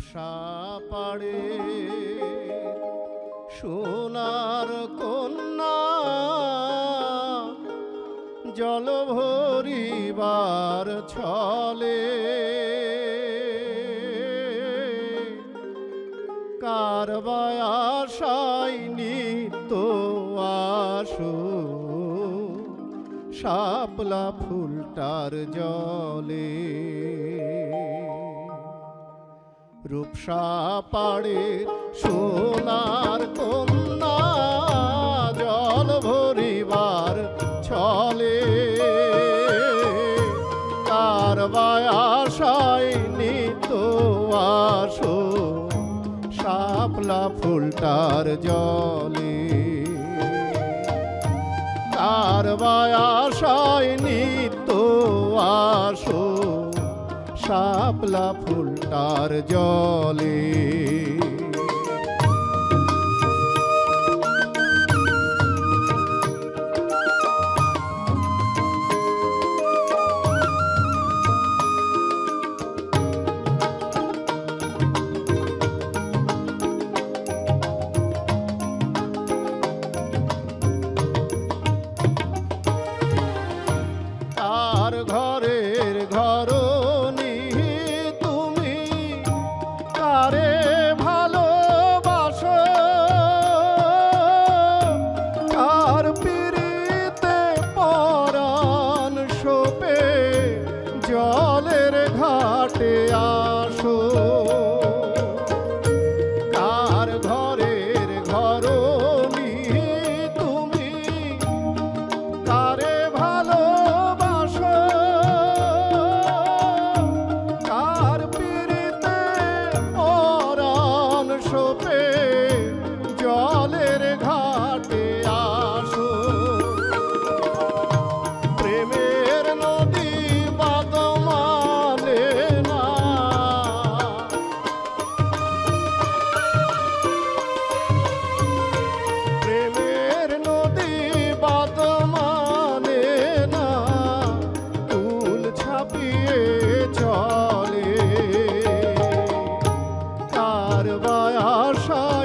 সাপাড়ে পাড়ে। সোনার কন্যা জল ভরিবার ছলে। কারবায়াশাই নিত আসু। শাপলা ফুলটার জলে। রূপসা পাড়ে সোনার কন্যা জল ভরিবার ছলে। তার বায়াশায় তো আসো, শাপলা ফুলটার জলে। তার বায়াশায় শাপলা ফুলটার জলে। হারবায় আশা